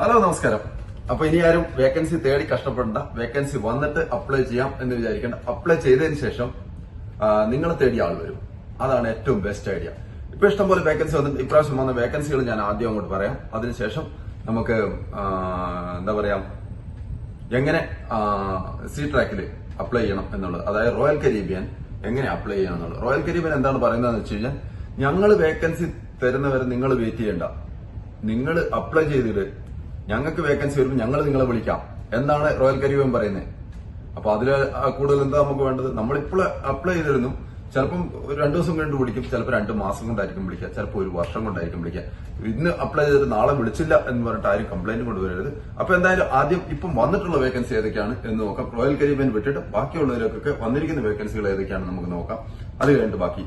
Hello നമസ്കാരം. അപ്പൊ ഇനി ആരും വേക്കൻസി തേടി കഷ്ടപ്പെടേണ്ട. വേക്കൻസി വന്നിട്ട് അപ്ലൈ ചെയ്യാം എന്ന് വിചാരിക്കേണ്ട. അപ്ലൈ ചെയ്തതിന് ശേഷം നിങ്ങൾ തേടിയ ആൾ വരും. അതാണ് ഏറ്റവും ബെസ്റ്റ് ഐഡിയ ഇപ്പൊ ഇഷ്ടംപോലെ വേക്കൻസി വന്നിട്ട് ഇപ്രാവശ്യം വന്ന വേക്കൻസികൾ ഞാൻ ആദ്യം അങ്ങോട്ട് പറയാം. അതിനുശേഷം നമുക്ക് എന്താ പറയാ എങ്ങനെ സി ട്രാക്കിൽ അപ്ലൈ ചെയ്യണം എന്നുള്ളത്. അതായത് റോയൽ കരീബിയൻ എങ്ങനെ അപ്ലൈ ചെയ്യണം എന്നുള്ളത്. റോയൽ കരീബിയൻ എന്താണ് പറയുന്നതെന്ന് വെച്ച് കഴിഞ്ഞാൽ ഞങ്ങൾ വേക്കൻസി തരുന്നവരെ നിങ്ങൾ വെയിറ്റ് ചെയ്യണ്ട. നിങ്ങൾ അപ്ലൈ ചെയ്തിട്ട് ഞങ്ങൾക്ക് വേക്കൻസി വരുമ്പോൾ ഞങ്ങൾ നിങ്ങളെ വിളിക്കാം. എന്നാണ് റോയൽ കരിവൻ പറയുന്നത് അപ്പൊ അതിൽ കൂടുതൽ എന്താ നമുക്ക് വേണ്ടത്? നമ്മളിപ്പോൾ അപ്ലൈ ചെയ്തിരുന്നു. ചിലപ്പം ഒരു രണ്ടു ദിവസം കൊണ്ട് വിളിക്കും. ചിലപ്പോൾ രണ്ട് മാസം കൊണ്ടായിരിക്കും വിളിക്കുക. ചിലപ്പോൾ ഒരു വർഷം കൊണ്ടായിരിക്കും വിളിക്കുക. ഇന്ന് അപ്ലൈ ചെയ്തിട്ട് നാളെ വിളിച്ചില്ല എന്ന് പറഞ്ഞിട്ട് ആരും കംപ്ലൈന്റ് കൊണ്ടുവരരുത്. അപ്പൊ എന്തായാലും ആദ്യം ഇപ്പം വന്നിട്ടുള്ള വേക്കൻസി ഏതൊക്കെയാണ് എന്ന് നോക്കാം. റോയൽ കരീബിയൻ വിട്ടിട്ട് ബാക്കിയുള്ളവരൊക്കെ വന്നിരിക്കുന്ന വേക്കൻസികൾ ഏതൊക്കെയാണ് നമുക്ക് നോക്കാം. അത് കഴിഞ്ഞിട്ട് ബാക്കി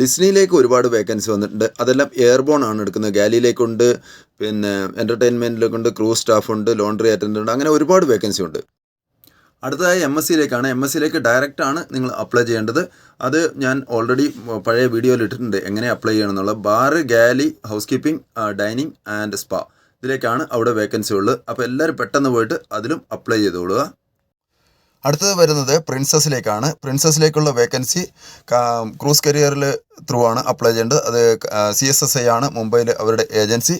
ഡിസ്നിയിലേക്ക് ഒരുപാട് വേക്കൻസി വന്നിട്ടുണ്ട്. അതെല്ലാം എയർബോൺ ആണ് എടുക്കുന്നത്. ഗാലിയിലേക്കുണ്ട് പിന്നെ എന്റർടൈൻമെന്റിലേക്കുണ്ട് സ്റ്റാഫ് ഉണ്ട് ലോണ്ടറി അറ്റൻഡന്റ് ഉണ്ട് അങ്ങനെ ഒരുപാട് വേക്കൻസി ഉണ്ട്. അടുത്തതായി എം എസ് സിയിലേക്കാണ് എം എസ് സിയിലേക്ക് ഡയറക്റ്റ് ആണ് നിങ്ങൾ അപ്ലൈ ചെയ്യേണ്ടത്. അത് ഞാൻ ഓൾറെഡി പഴയ വീഡിയോയിൽ ഇട്ടിട്ടുണ്ട്. എങ്ങനെ അപ്ലൈ ചെയ്യണം എന്നുള്ളത് bar galley house keeping dining and spa ഇതിലേക്കാണ് അവിടെ വേക്കൻസി ഉള്ളത്. അപ്പോൾ എല്ലാവരും പെട്ടെന്ന് പോയിട്ട് അതിലും അപ്ലൈ ചെയ്തോളുക. അടുത്തത് വരുന്നത് പ്രിൻസസിലേക്കാണ് പ്രിൻസസിലേക്കുള്ള വേക്കൻസി ക്രൂസ് കരിയറിൽ ത്രൂ ആണ് അപ്ലൈ ചെയ്യേണ്ടത്. അത് സി എസ് എസ് ഐ ആണ് മുംബൈയിൽ അവരുടെ ഏജൻസി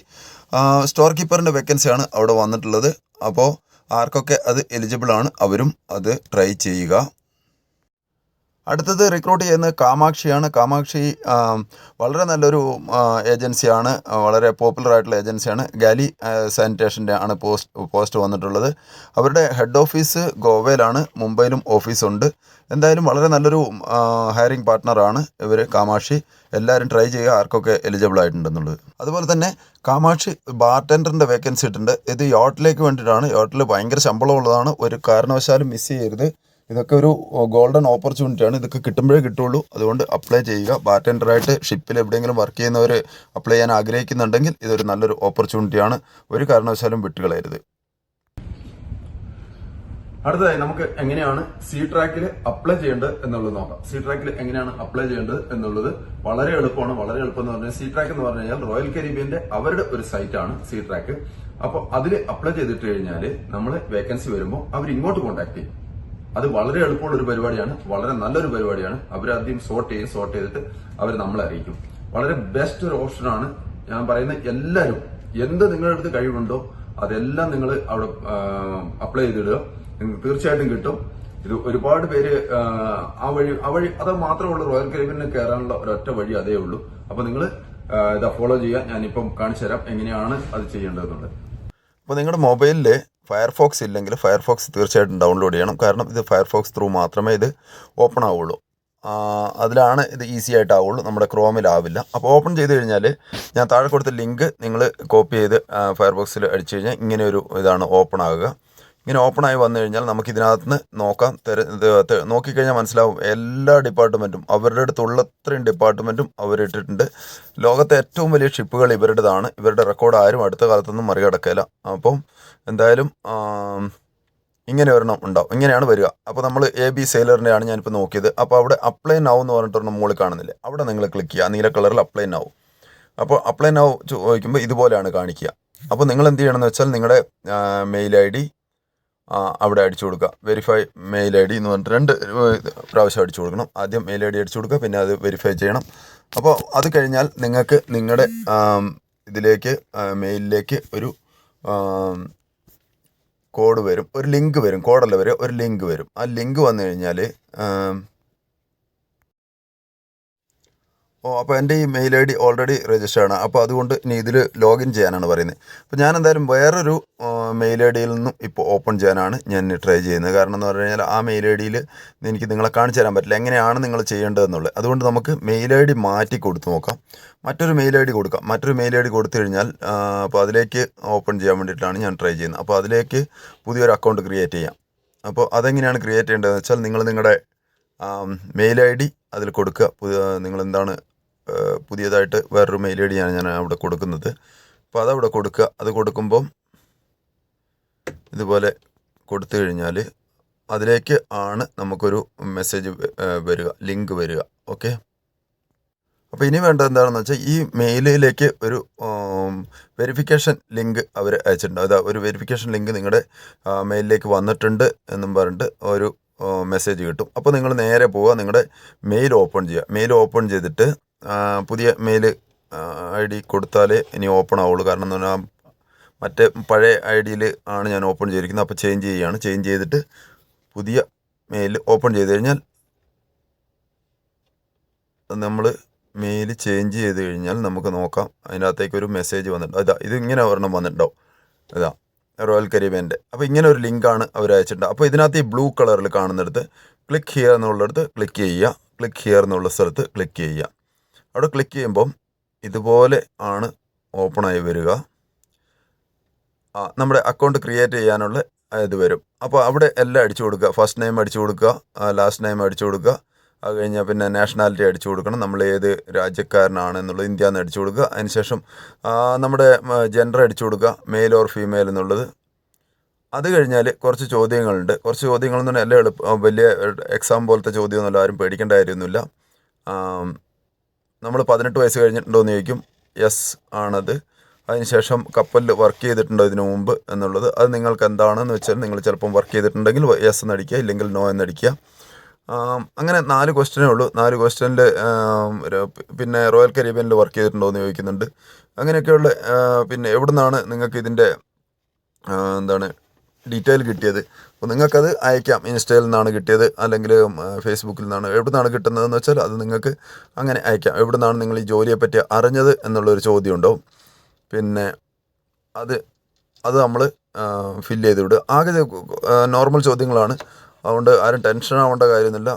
സ്റ്റോർ കീപ്പറിന്റെ വേക്കൻസിയാണ് അവിടെ വന്നിട്ടുള്ളത്. അപ്പോൾ ആർക്കൊക്കെ അത് എലിജിബിൾ ആണ് അവരും അത് ട്രൈ ചെയ്യുക. അടുത്തത് റിക്രൂട്ട് ചെയ്യുന്നത് കാമാക്ഷിയാണ്. കാമാക്ഷി വളരെ നല്ലൊരു ഏജൻസിയാണ്. വളരെ പോപ്പുലർ ആയിട്ടുള്ള ഏജൻസിയാണ്. ഗാലി സാനിറ്റേഷന്റെ ആണ് പോസ്റ്റ് പോസ്റ്റ് വന്നിട്ടുള്ളത്. അവരുടെ ഹെഡ് ഓഫീസ് ഗോവയിലാണ്. മുംബൈയിലും ഓഫീസുണ്ട് എന്തായാലും വളരെ നല്ലൊരു ഹയറിംഗ് പാർട്ട്ണറാണ് ഇവർ കാമാക്ഷി. എല്ലാവരും ട്രൈ ചെയ്യുക ആർക്കൊക്കെ എലിജിബിൾ ആയിട്ടുണ്ടെന്നുള്ളത്. അതുപോലെ തന്നെ കാമാക്ഷി ബാർട്ടൻഡറിന്റെ വേക്കൻസി ഇട്ടുണ്ട് ഇത് യോട്ടിലേക്ക് വേണ്ടിയിട്ടാണ്. യോട്ടിൽ ഭയങ്കര ശമ്പളമുള്ളതാണ്. ഒരു കാരണവശാലും മിസ് ചെയ്യരുത്. ഇതൊക്കെ ഒരു ഗോൾഡൻ ഓപ്പർച്യൂണിറ്റിയാണ് ഇതൊക്കെ കിട്ടുമ്പോഴേ കിട്ടുള്ളൂ. അതുകൊണ്ട് അപ്ലൈ ചെയ്യുക. ബാറ്റൻഡറായിട്ട് ഷിപ്പിൽ എവിടെയെങ്കിലും വർക്ക് ചെയ്യുന്നവർ അപ്ലൈ ചെയ്യാൻ ആഗ്രഹിക്കുന്നുണ്ടെങ്കിൽ ഇതൊരു നല്ലൊരു ഓപ്പർച്യൂണിറ്റിയാണ് ഒരു കാരണവശാലും വിട്ടുകളയരുത്. അടുത്തതായി നമുക്ക് എങ്ങനെയാണ് സി ട്രാക്കിൽ അപ്ലൈ ചെയ്യേണ്ടത് എന്നുള്ളത് നോക്കാം. സി ട്രാക്കിൽ എങ്ങനെയാണ് അപ്ലൈ ചെയ്യേണ്ടത് എന്നുള്ളത് വളരെ എളുപ്പമാണ്. വളരെ എളുപ്പം എന്ന് പറഞ്ഞാൽ സി ട്രാക്ക് എന്ന് പറഞ്ഞു കഴിഞ്ഞാൽ റോയൽ കരീബിയന്റെ അവരുടെ ഒരു സൈറ്റ് ആണ് സി ട്രാക്ക് അപ്പോൾ അതിൽ അപ്ലൈ ചെയ്തിട്ട് കഴിഞ്ഞാൽ നമ്മൾ വേക്കൻസി വരുമ്പോൾ അവർ ഇങ്ങോട്ട് കോൺടാക്ട് ചെയ്യും. അത് വളരെ എളുപ്പമുള്ള ഒരു പരിപാടിയാണ് വളരെ നല്ലൊരു പരിപാടിയാണ്. അവരാദ്യം സോർട്ട് ചെയ്യും സോർട്ട് ചെയ്തിട്ട് അവർ നമ്മളെ അറിയിക്കും. വളരെ ബെസ്റ്റ് ഒരു ഓപ്ഷനാണ് ഞാൻ പറയുന്ന എല്ലാവരും. എന്ത് നിങ്ങളുടെ അടുത്ത് കഴിവുണ്ടോ അതെല്ലാം നിങ്ങൾ അവിടെ അപ്ലൈ ചെയ്തിടുക. നിങ്ങൾക്ക് തീർച്ചയായിട്ടും കിട്ടും. ഇത് ഒരുപാട് പേര് ആ, വഴി ആ വഴി അത് മാത്രമേ ഉള്ളൂ റോയൽ കരീബിയനിൽ കയറാനുള്ള ഒരൊറ്റ വഴി അതേ ഉള്ളൂ. അപ്പൊ നിങ്ങൾ ഇതാ ഫോളോ ചെയ്യുക. ഞാനിപ്പം കാണിച്ചു തരാം എങ്ങനെയാണ് അത് ചെയ്യേണ്ടതെന്നുള്ളത്. അപ്പോൾ നിങ്ങളുടെ മൊബൈലിൽ ഫയർഫോക്സ് ഇല്ലെങ്കിൽ ഫയർഫോക്സ് തീർച്ചയായിട്ടും ഡൗൺലോഡ് ചെയ്യണം. കാരണം ഇത് ഫയർഫോക്സ് ത്രൂ മാത്രമേ ഇത് ഓപ്പൺ ആവുള്ളൂ. അതിലാണ് ഇത് ഈസി ആയിട്ടാവുള്ളൂ നമ്മുടെ ക്രോമിലാവില്ല അപ്പോൾ ഓപ്പൺ ചെയ്ത് കഴിഞ്ഞാൽ ഞാൻ താഴെ കൊടുത്ത ലിങ്ക് നിങ്ങൾ കോപ്പി ചെയ്ത് ഫയർബോക്സിൽ അടിച്ചു കഴിഞ്ഞാൽ ഇങ്ങനെ ഒരു ഇതാണ് ഓപ്പൺ ആകുക ഇങ്ങനെ ആയി വന്നു കഴിഞ്ഞാൽ നമുക്ക് ഇതിനകത്ത് നോക്കാം. നോക്കിക്കഴിഞ്ഞാൽ മനസ്സിലാവും എല്ലാ ഡിപ്പാർട്ട്മെന്റും അവരുടെ അടുത്തുള്ള അത്രയും ഡിപ്പാർട്ട്മെന്റും അവരിട്ടിട്ടുണ്ട് ലോകത്തെ ഏറ്റവും വലിയ ഷിപ്പുകൾ ഇവരുടേതാണ്. ഇവരുടെ റെക്കോർഡ് ആരും അടുത്ത കാലത്തൊന്നും മറികടക്കില്ല അപ്പം എന്തായാലും ഇങ്ങനെ ഒരെണ്ണം ഉണ്ടാവും. ഇങ്ങനെയാണ് വരിക. അപ്പോൾ നമ്മൾ എ ബി സെയിലറിന്റെയാണ് ഞാനിപ്പോൾ നോക്കിയത്. അപ്പോൾ അവിടെ അപ്ലൈ നൗ എന്ന് പറഞ്ഞിട്ടൊരെണ്ണം മുകളിൽ കാണുന്നില്ലേ? അവിടെ നിങ്ങൾ ക്ലിക്ക് ചെയ്യുക. നീല കളറിൽ അപ്ലൈ നൗ അപ്പോൾ അപ്ലൈ നൗ ചോദിക്കുമ്പോൾ ഇതുപോലെയാണ് കാണിക്കുക. അപ്പോൾ നിങ്ങൾ എന്ത് ചെയ്യണമെന്ന് വെച്ചാൽ നിങ്ങളുടെ മെയിൽ ഐ ഡി അവിടെ അടിച്ചു കൊടുക്കുക. വെരിഫൈ മെയിൽ ഐ ഡി എന്ന് പറഞ്ഞിട്ട് രണ്ട് പ്രാവശ്യം അടിച്ചു കൊടുക്കണം. ആദ്യം മെയിൽ ഐ ഡി അടിച്ചു കൊടുക്കുക പിന്നെ അത് വെരിഫൈ ചെയ്യണം. അപ്പോൾ അത് കഴിഞ്ഞാൽ നിങ്ങൾക്ക് നിങ്ങളുടെ ഇതിലേക്ക് മെയിലിലേക്ക് ഒരു കോഡ് വരും. ഒരു ലിങ്ക് വരും. കോഡല്ല വരെ ഒരു ലിങ്ക് വരും. ആ ലിങ്ക് വന്നു കഴിഞ്ഞാൽ ഓ അപ്പോൾ എന്റെ ഈ mail I D already register ആണ്. അപ്പോൾ അതുകൊണ്ട് ഇനി ഇതിൽ ലോഗിൻ ചെയ്യാനാണ് പറയുന്നത്. അപ്പോൾ ഞാൻ എന്തായാലും വേറൊരു മെയിൽ ഐ ഡിയിൽ നിന്നും ഇപ്പോൾ ഓപ്പൺ ചെയ്യാനാണ് ഞാൻ ട്രൈ ചെയ്യുന്നത്. കാരണം എന്ന് പറഞ്ഞു കഴിഞ്ഞാൽ ആ മെയിൽ ഐ ഡിയിൽ എനിക്ക് നിങ്ങളെ കാണിച്ചു തരാൻ പറ്റില്ല. എങ്ങനെയാണ് നിങ്ങൾ ചെയ്യേണ്ടതെന്നുള്ളത്. അതുകൊണ്ട് നമുക്ക് മെയിൽ ഐ ഡി മാറ്റി കൊടുത്തു നോക്കാം. മറ്റൊരു മെയിൽ ഐ ഡി കൊടുക്കാം. മറ്റൊരു മെയിൽ ഐ ഡി കൊടുത്തു കഴിഞ്ഞാൽ അപ്പോൾ അതിലേക്ക് ഓപ്പൺ ചെയ്യാൻ വേണ്ടിയിട്ടാണ് ഞാൻ ട്രൈ ചെയ്യുന്നത്. അപ്പോൾ അതിലേക്ക് പുതിയൊരു അക്കൗണ്ട് ക്രിയേറ്റ് ചെയ്യാം. അപ്പോൾ അതെങ്ങനെയാണ് ക്രിയേറ്റ് ചെയ്യേണ്ടതെന്ന് വെച്ചാൽ നിങ്ങൾ നിങ്ങളുടെ മെയിൽ ഐ ഡി അതിൽ കൊടുക്കുക. നിങ്ങൾ എന്താണ് പുതിയതായിട്ട് വേറൊരു മെയിൽ ഐ ഡിയാണ് ഞാൻ അവിടെ കൊടുക്കുന്നത്. അപ്പോൾ അതവിടെ കൊടുക്കുക. അത് കൊടുക്കുമ്പം ഇതുപോലെ കൊടുത്തു കഴിഞ്ഞാൽ അതിലേക്ക് ആണ് നമുക്കൊരു മെസ്സേജ് വരിക. ലിങ്ക് വരിക. ഓക്കെ അപ്പോൾ ഇനി വേണ്ടത് എന്താണെന്ന് വെച്ചാൽ ഈ മെയിലിലേക്ക് ഒരു വെരിഫിക്കേഷൻ ലിങ്ക് അവർ അയച്ചിട്ടുണ്ട്. അതാ ഒരു വെരിഫിക്കേഷൻ ലിങ്ക് നിങ്ങളുടെ മെയിലിലേക്ക് വന്നിട്ടുണ്ട് എന്നും പറഞ്ഞിട്ട് ഒരു മെസ്സേജ് കിട്ടും. അപ്പോൾ നിങ്ങൾ നേരെ പോവുക. നിങ്ങളുടെ മെയിൽ ഓപ്പൺ ചെയ്യുക. മെയിൽ ഓപ്പൺ ചെയ്തിട്ട് പുതിയ മെയിൽ ഐ ഡി കൊടുത്താലേ ഇനി ഓപ്പൺ ആവുള്ളൂ. കാരണം എന്ന് പറഞ്ഞാൽ മറ്റേ പഴയ ഐ ഡിയിൽ ആണ് ഞാൻ ഓപ്പൺ ചെയ്തിരിക്കുന്നത്. അപ്പോൾ ചേഞ്ച് ചെയ്യുകയാണ് ചേഞ്ച് ചെയ്തിട്ട് പുതിയ മെയിൽ ഓപ്പൺ ചെയ്ത് കഴിഞ്ഞാൽ നമ്മൾ മെയിൽ ചേഞ്ച് ചെയ്ത് കഴിഞ്ഞാൽ നമുക്ക് നോക്കാം. അതിനകത്തേക്ക് ഒരു മെസ്സേജ് വന്നിട്ടുണ്ട്? അതാ ഇത് ഇങ്ങനെ ഒരെണ്ണം വന്നിട്ടുണ്ടാവും ഇതാ റോയൽ കരീബേന്റെ അപ്പോൾ ഇങ്ങനെ ഒരു ലിങ്കാണ് അവർ അയച്ചിട്ടുണ്ട്? അപ്പോൾ ഇതിനകത്ത് ഈ ബ്ലൂ കളറിൽ കാണുന്നിടത്ത് ക്ലിക്ക് ചെയ്യുക എന്നുള്ളിടത്ത് ക്ലിക്ക് ചെയ്യുക. ക്ലിക്ക് ചെയ്യുക എന്നുള്ള സ്ഥലത്ത് ക്ലിക്ക് ചെയ്യുക. അവിടെ ക്ലിക്ക് ചെയ്യുമ്പം ഇതുപോലെ ആണ് ഓപ്പണായി വരിക. നമ്മുടെ അക്കൗണ്ട് ക്രിയേറ്റ് ചെയ്യാനുള്ള ഇത് വരും. അപ്പോൾ അവിടെ എല്ലാം അടിച്ചു കൊടുക്കുക. ഫസ്റ്റ് നെയിം അടിച്ചു കൊടുക്കുക. ലാസ്റ്റ് നെയിം അടിച്ചു കൊടുക്കുക. അത് കഴിഞ്ഞാൽ പിന്നെ നാഷണാലിറ്റി അടിച്ചു കൊടുക്കണം. നമ്മൾ ഏത് രാജ്യക്കാരനാണ് എന്നുള്ളത് ഇന്ത്യ എന്ന് അടിച്ചു കൊടുക്കുക. അതിനുശേഷം നമ്മുടെ ജെൻഡർ അടിച്ചു കൊടുക്കുക. മെയിൽ ഓർ ഫീമെയിൽ എന്നുള്ളത്. അത് കഴിഞ്ഞാൽ കുറച്ച് ചോദ്യങ്ങളുണ്ട്. കുറച്ച് ചോദ്യങ്ങളെന്ന് പറഞ്ഞാൽ എല്ലാം എളുപ്പം വലിയ എക്സാം പോലത്തെ ചോദ്യമൊന്നുമില്ല ആരും പേടിക്കേണ്ട കാര്യമൊന്നുമില്ല. നമ്മൾ പതിനെട്ട് വയസ്സ് കഴിഞ്ഞിട്ടുണ്ടോ എന്ന് ചോദിക്കും. യെസ് ആണത്. അതിനുശേഷം കപ്പലിൽ വർക്ക് ചെയ്തിട്ടുണ്ടോ ഇതിനു മുമ്പ് എന്നുള്ളത്. അത് നിങ്ങൾക്ക് എന്താണെന്ന് വെച്ചാൽ നിങ്ങൾ ചിലപ്പം വർക്ക് ചെയ്തിട്ടുണ്ടെങ്കിൽ യെസ് എന്നടിക്കുക ഇല്ലെങ്കിൽ നോ എന്നടിക്കുക. അങ്ങനെ നാല് ക്വസ്റ്റ്യനേ ഉള്ളൂ. നാല് ക്വസ്റ്റ്യനിൽ പിന്നെ റോയൽ കരീബിയനിൽ വർക്ക് ചെയ്തിട്ടുണ്ടോ എന്ന് ചോദിക്കുന്നുണ്ട്. അങ്ങനെയൊക്കെയുള്ള പിന്നെ എവിടെ നിന്നാണ് നിങ്ങൾക്ക് ഇതിന്റെ എന്താണ് ഡീറ്റെയിൽ കിട്ടിയത്. അപ്പോൾ നിങ്ങൾക്കത് അയക്കാം. ഇൻസ്റ്റയിൽ നിന്നാണ് കിട്ടിയത്. അല്ലെങ്കിൽ ഫേസ്ബുക്കിൽ നിന്നാണ് എവിടെ നിന്നാണ്. കിട്ടുന്നതെന്ന് വെച്ചാൽ അത് നിങ്ങൾക്ക് അങ്ങനെ അയക്കാം. എവിടെ നിന്നാണ് നിങ്ങൾ ഈ ജോലിയെ പറ്റി അറിഞ്ഞത് എന്നുള്ളൊരു ചോദ്യം ഉണ്ടാവും പിന്നെ അത് അത് നമ്മൾ ഫില്ല് ചെയ്ത് വിടുക. ആകെ നോർമൽ ചോദ്യങ്ങളാണ്. അതുകൊണ്ട് ആരും ടെൻഷൻ ആവേണ്ട കാര്യമൊന്നുമില്ല.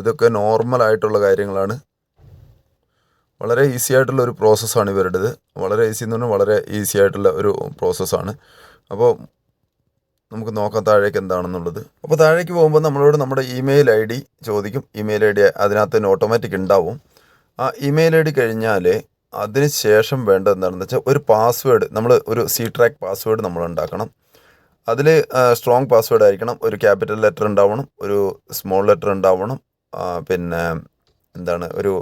ഇതൊക്കെ നോർമൽ ആയിട്ടുള്ള കാര്യങ്ങളാണ്. വളരെ ഈസി ആയിട്ടുള്ള ഒരു പ്രോസസ്സാണ് ഇവരുടേത്. വളരെ ഈസി എന്ന് പറഞ്ഞാൽ വളരെ ഈസി ആയിട്ടുള്ള ഒരു പ്രോസസ്സാണ് അപ്പോൾ നമുക്ക് നോക്കാം താഴേക്ക് എന്താണെന്നുള്ളത്. അപ്പോൾ താഴേക്ക് പോകുമ്പോൾ നമ്മളോട് നമ്മുടെ ഇമെയിൽ ഐ ഡി ചോദിക്കും. ഇമെയിൽ ഐ ഡി അതിനകത്ത് തന്നെ ഓട്ടോമാറ്റിക് ഉണ്ടാവും. ആ ഇമെയിൽ ഐ ഡി കഴിഞ്ഞാൽ അതിന് ശേഷം വേണ്ടത് എന്താണെന്ന് വെച്ചാൽ ഒരു പാസ്വേഡ് നമ്മൾ ഒരു സി ട്രാക്ക് പാസ്വേഡ് നമ്മൾ ഉണ്ടാക്കണം. അതിൽ സ്ട്രോങ് പാസ്വേഡ് ആയിരിക്കണം. ഒരു ക്യാപിറ്റൽ ലെറ്റർ ഉണ്ടാവണം. ഒരു സ്മോൾ ലെറ്റർ ഉണ്ടാവണം. പിന്നെ എന്താണ് ഒരു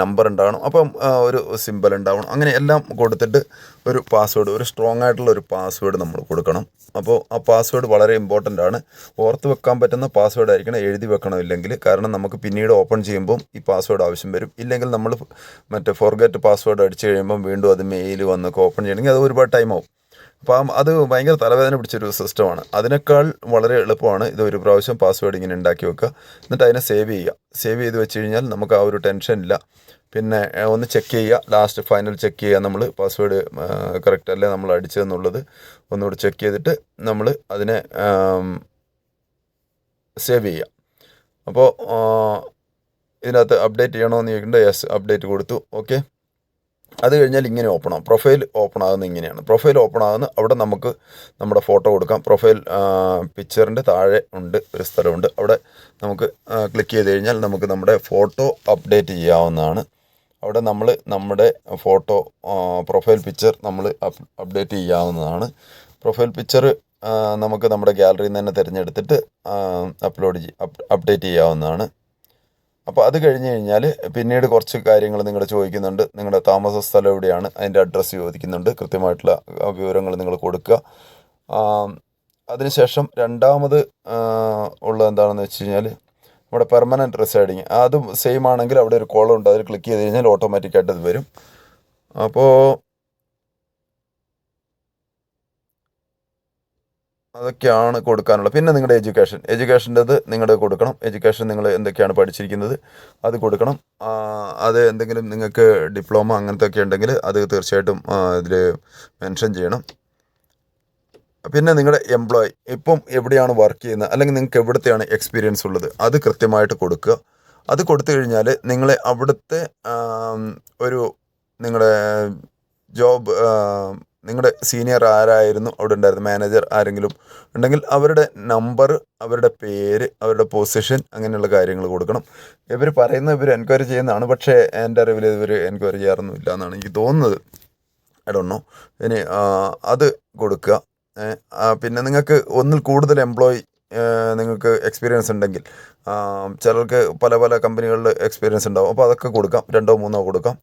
നമ്പർ ഉണ്ടാവണം. അപ്പം ഒരു സിമ്പൽ ഉണ്ടാവണം. അങ്ങനെ എല്ലാം കൊടുത്തിട്ട് ഒരു പാസ്വേഡ് ഒരു സ്ട്രോങ് ആയിട്ടുള്ള ഒരു പാസ്വേഡ് നമ്മൾ കൊടുക്കണം. അപ്പോൾ ആ പാസ്വേഡ് വളരെ ഇമ്പോർട്ടന്റ് ആണ്. ഓർത്ത് വെക്കാൻ പറ്റുന്ന പാസ്വേഡ് ആയിരിക്കണം എഴുതി വെക്കണം ഇല്ലെങ്കിൽ. കാരണം നമുക്ക് പിന്നീട് ഓപ്പൺ ചെയ്യുമ്പം ഈ പാസ്വേഡ് ആവശ്യം വരും. ഇല്ലെങ്കിൽ നമ്മൾ മറ്റേ ഫോർഗറ്റ് പാസ്വേഡ് അടിച്ചു കഴിയുമ്പം വീണ്ടും അത് മെയിൽ വന്നൊക്കെ ഓപ്പൺ ചെയ്യണമെങ്കിൽ അത് ഒരുപാട് ടൈം ആവും. അപ്പം അത് ഭയങ്കര തലവേദന പിടിച്ചൊരു സിസ്റ്റമാണ് അതിനേക്കാൾ വളരെ എളുപ്പമാണ് ഇത് ഒരു പ്രാവശ്യം പാസ്വേഡ് ഇങ്ങനെ ഉണ്ടാക്കി വെക്കുക. എന്നിട്ട് അതിനെ സേവ് ചെയ്യുക. സേവ് ചെയ്ത് വെച്ച് കഴിഞ്ഞാൽ നമുക്ക് ആ ഒരു ടെൻഷൻ ഇല്ല. പിന്നെ ഒന്ന് ചെക്ക് ചെയ്യുക. ലാസ്റ്റ് ഫൈനൽ ചെക്ക് ചെയ്യുക. നമ്മൾ പാസ്വേഡ് കറക്റ്റ് അല്ലേ നമ്മൾ അടിച്ചതെന്നുള്ളത് ഒന്നുകൂടി ചെക്ക് ചെയ്തിട്ട് നമ്മൾ അതിനെ സേവ് ചെയ്യുക. അപ്പോൾ ഇതിനകത്ത് അപ്ഡേറ്റ് ചെയ്യണമെന്ന് ചോദിക്കേണ്ട യെസ് അപ്ഡേറ്റ് കൊടുത്തു. ഓക്കെ അത് കഴിഞ്ഞാൽ ഇങ്ങനെ ഓപ്പൺ ആവും. പ്രൊഫൈൽ ഓപ്പൺ ആകുന്ന ഇങ്ങനെയാണ്. പ്രൊഫൈൽ ഓപ്പൺ ആകുന്ന അവിടെ നമുക്ക് നമ്മുടെ ഫോട്ടോ കൊടുക്കാം. പ്രൊഫൈൽ പിക്ചറിന്റെ താഴെ ഉണ്ട് ഒരു സ്ഥലമുണ്ട്. അവിടെ നമുക്ക് ക്ലിക്ക് ചെയ്ത് കഴിഞ്ഞാൽ നമുക്ക് നമ്മുടെ ഫോട്ടോ അപ്ഡേറ്റ് ചെയ്യാവുന്നതാണ്. അവിടെ നമ്മൾ നമ്മുടെ ഫോട്ടോ പ്രൊഫൈൽ പിക്ചർ നമ്മൾ അപ്ഡേറ്റ് ചെയ്യാവുന്നതാണ്. പ്രൊഫൈൽ പിക്ചർ നമുക്ക് നമ്മുടെ ഗാലറിയിൽ നിന്ന് തന്നെ തിരഞ്ഞെടുത്തിട്ട് അപ്ലോഡ് അപ്ഡേറ്റ് ചെയ്യാവുന്നതാണ്. അപ്പോൾ അത് കഴിഞ്ഞ് കഴിഞ്ഞാൽ പിന്നീട് കുറച്ച് കാര്യങ്ങൾ നിങ്ങൾ ചോദിക്കുന്നുണ്ട്. നിങ്ങളുടെ താമസ സ്ഥലം എവിടെയാണ്? അതിന്റെ അഡ്രസ്സ് ചോദിക്കുന്നുണ്ട്. കൃത്യമായിട്ടുള്ള വിവരങ്ങൾ നിങ്ങൾ കൊടുക്കുക. അതിനുശേഷം രണ്ടാമത് ഉള്ള എന്താണെന്ന് വെച്ച് കഴിഞ്ഞാൽ നമ്മുടെ പെർമനന്റ് റെസൈഡിങ് അതും സെയിം ആണെങ്കിൽ അവിടെ ഒരു കോളം ഉണ്ട്. അതിൽ ക്ലിക്ക് ചെയ്ത് കഴിഞ്ഞാൽ ഓട്ടോമാറ്റിക്കായിട്ട് അത് വരും. അപ്പോൾ അതൊക്കെയാണ് കൊടുക്കാനുള്ളത്. പിന്നെ നിങ്ങളുടെ എഡ്യൂക്കേഷൻ എഡ്യൂക്കേഷന്റെത് നിങ്ങളുടെ കൊടുക്കണം. എഡ്യൂക്കേഷൻ നിങ്ങൾ എന്തൊക്കെയാണ് പഠിച്ചിരിക്കുന്നത് അത് കൊടുക്കണം. അത് എന്തെങ്കിലും നിങ്ങൾക്ക് ഡിപ്ലോമ അങ്ങനത്തെ ഒക്കെ ഉണ്ടെങ്കിൽ അത് തീർച്ചയായിട്ടും ഇതിൽ മെൻഷൻ ചെയ്യണം. പിന്നെ നിങ്ങളുടെ എംപ്ലോയി ഇപ്പം എവിടെയാണ് വർക്ക് ചെയ്യുന്നത്? അല്ലെങ്കിൽ നിങ്ങൾക്ക് എവിടത്തെയാണ് എക്സ്പീരിയൻസ് ഉള്ളത്? അത് കൃത്യമായിട്ട് കൊടുക്കുക. അത് കൊടുത്തു കഴിഞ്ഞാൽ നിങ്ങളെ അവിടുത്തെ ഒരു നിങ്ങളുടെ ജോബ് നിങ്ങളുടെ സീനിയർ ആരായിരുന്നു? അവിടെ ഉണ്ടായിരുന്നത് മാനേജർ ആരെങ്കിലും? ഉണ്ടെങ്കിൽ അവരുടെ നമ്പർ അവരുടെ പേര് അവരുടെ പൊസിഷൻ അങ്ങനെയുള്ള കാര്യങ്ങൾ കൊടുക്കണം. ഇവർ പറയുന്നത് ഇവർ എൻക്വയറി ചെയ്യുന്നതാണ്. പക്ഷേ എന്റെ അറിവിൽ ഇവർ എൻക്വയറി ചെയ്യാറൊന്നും ഇല്ല എന്നാണ് എനിക്ക് തോന്നുന്നത്. ഇടണോ ഇനി അത് കൊടുക്കുക. പിന്നെ നിങ്ങൾക്ക് ഒന്നിൽ കൂടുതൽ എംപ്ലോയി നിങ്ങൾക്ക് എക്സ്പീരിയൻസ് ഉണ്ടെങ്കിൽ ചിലർക്ക് പല പല കമ്പനികളിൽ എക്സ്പീരിയൻസ് ഉണ്ടാവും. അപ്പോൾ അതൊക്കെ കൊടുക്കാം. രണ്ടോ മൂന്നോ കൊടുക്കാം.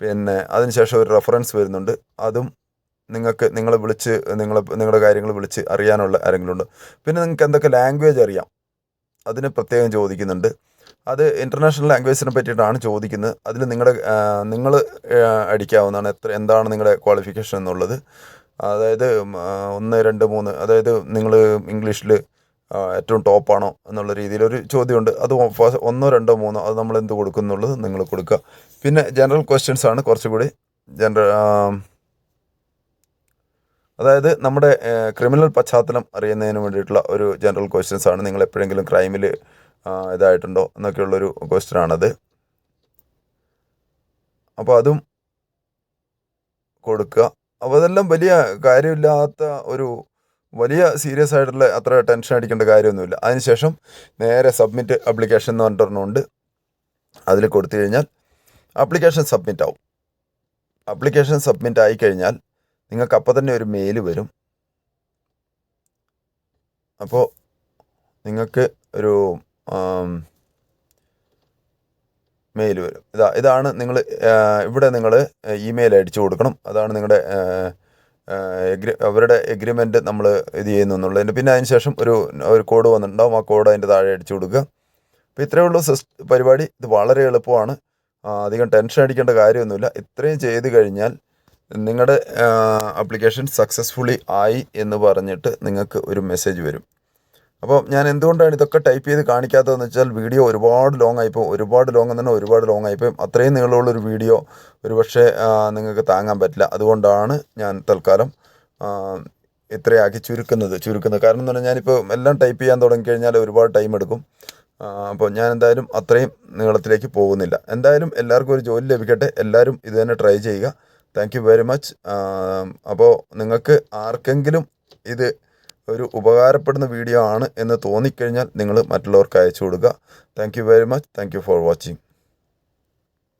പിന്നെ അതിനുശേഷം ഒരു റെഫറൻസ് വരുന്നുണ്ട്. അതും നിങ്ങൾക്ക് നിങ്ങളെ വിളിച്ച് നിങ്ങളെ നിങ്ങളുടെ കാര്യങ്ങൾ വിളിച്ച് അറിയാനുള്ള ആരെങ്കിലും ഉണ്ട്? പിന്നെ നിങ്ങൾക്ക് എന്തൊക്കെ ലാംഗ്വേജ് അറിയാം? അതിന് പ്രത്യേകം ചോദിക്കുന്നുണ്ട്. അത് ഇന്റർനാഷണൽ ലാംഗ്വേജിനെ പറ്റിയിട്ടാണ് ചോദിക്കുന്നത്. അതിൽ നിങ്ങളുടെ നിങ്ങൾ അടിക്കാവുന്നതാണ് എത്ര എന്താണ് നിങ്ങളുടെ ക്വാളിഫിക്കേഷൻ എന്നുള്ളത്. അതായത് ഒന്ന് രണ്ട് മൂന്ന് അതായത് നിങ്ങൾ ഇംഗ്ലീഷിൽ ഏറ്റവും ടോപ്പാണോ എന്നുള്ള രീതിയിലൊരു ചോദ്യമുണ്ട്. അത് ഒന്നോ രണ്ടോ മൂന്നോ അത് നമ്മൾ എന്ത് കൊടുക്കുന്നുള്ളത് നിങ്ങൾ കൊടുക്കുക. പിന്നെ ജനറൽ ക്വസ്റ്റ്യൻസ് ആണ് കുറച്ചുകൂടി ജനറൽ അതായത് നമ്മുടെ ക്രിമിനൽ പശ്ചാത്തലം അറിയുന്നതിന് വേണ്ടിയിട്ടുള്ള ഒരു ജനറൽ ക്വസ്റ്റ്യൻസ് ആണ്. നിങ്ങൾ എപ്പോഴെങ്കിലും ക്രൈമിൽ ഇതായിട്ടുണ്ടോ എന്നൊക്കെയുള്ളൊരു ക്വസ്റ്റ്യൻ ആണത്. അപ്പോൾ അതും കൊടുക്കുക. അപ്പോൾ അതെല്ലാം വലിയ കാര്യമില്ലാത്ത ഒരു വലിയ സീരിയസ് ആയിട്ടുള്ള അത്ര ടെൻഷൻ അടിക്കേണ്ട കാര്യമൊന്നുമില്ല. അതിനുശേഷം നേരെ സബ്മിറ്റ് അപ്ലിക്കേഷൻ എന്ന് പറഞ്ഞിട്ടുണ്ട് അതിൽ കൊടുത്തു കഴിഞ്ഞാൽ ആപ്ലിക്കേഷൻ സബ്മിറ്റ് ആവും. ആപ്ലിക്കേഷൻ സബ്മിറ്റ് ആയി കഴിഞ്ഞാൽ നിങ്ങൾക്ക് അപ്പോൾ തന്നെ ഒരു മെയിൽ വരും. അപ്പോൾ നിങ്ങൾക്ക് ഒരു മെയിൽ വരും. ഇതാ ഇതാണ് നിങ്ങൾ ഇവിടെ നിങ്ങൾ ഇമെയിൽ അടിച്ചു കൊടുക്കണം. അതാണ് നിങ്ങളുടെ എഗ്രി അവരുടെ എഗ്രിമെന്റ് നമ്മൾ ഇത് ചെയ്യുന്നു എന്നുള്ളതിന്. പിന്നെ അതിന് ശേഷം ഒരു ഒരു കോഡ് വന്നിട്ടുണ്ടാവും. ആ കോഡ് അതിന്റെ താഴെ അടിച്ചു കൊടുക്കുക. അപ്പോൾ ഇത്രയേ ഉള്ളൂ പരിപാടി. ഇത് വളരെ എളുപ്പമാണ്. അധികം ടെൻഷൻ അടിക്കേണ്ട കാര്യമൊന്നുമില്ല. ഇത്രയും ചെയ്ത് കഴിഞ്ഞാൽ നിങ്ങളുടെ ആപ്ലിക്കേഷൻ സക്സസ്ഫുള്ളി ആയി എന്ന് പറഞ്ഞിട്ട് നിങ്ങൾക്ക് ഒരു മെസ്സേജ് വരും. അപ്പോൾ ഞാൻ എന്തുകൊണ്ടാണ് ഇതൊക്കെ ടൈപ്പ് ചെയ്ത് കാണിക്കാത്തതെന്ന് വെച്ചാൽ വീഡിയോ ഒരുപാട് ലോങ് ആയിപ്പോൾ ഒരുപാട് ലോങ് എന്ന് പറഞ്ഞാൽ ഒരുപാട് ലോങ് ആയിപ്പോൾ അത്രയും നീളമുള്ളൊരു വീഡിയോ ഒരു പക്ഷേ നിങ്ങൾക്ക് താങ്ങാൻ പറ്റില്ല. അതുകൊണ്ടാണ് ഞാൻ തൽക്കാലം ഇത്രയാക്കി ചുരുക്കുന്നത്. ചുരുക്കുന്നത് കാരണം എന്ന് പറഞ്ഞാൽ ഞാനിപ്പോൾ എല്ലാം ടൈപ്പ് ചെയ്യാൻ തുടങ്ങിക്കഴിഞ്ഞാൽ ഒരുപാട് ടൈം എടുക്കും. അപ്പോൾ ഞാൻ എന്തായാലും അത്രയും നീളത്തിലേക്ക് പോകുന്നില്ല. എന്തായാലും എല്ലാവർക്കും ഒരു ജോലി ലഭിക്കട്ടെ. എല്ലാവരും ഇത് തന്നെ ട്രൈ ചെയ്യുക. താങ്ക് യു വെരി മച്ച് അപ്പോൾ നിങ്ങൾക്ക് ആർക്കെങ്കിലും ഇത് ഒരു ഉപകാരപ്പെടുന്ന വീഡിയോ ആണ് എന്ന് തോന്നിക്കഴിഞ്ഞാൽ നിങ്ങൾ മറ്റുള്ളവർക്ക് അയച്ചു കൊടുക്കുക. Thank you very much thank you for watching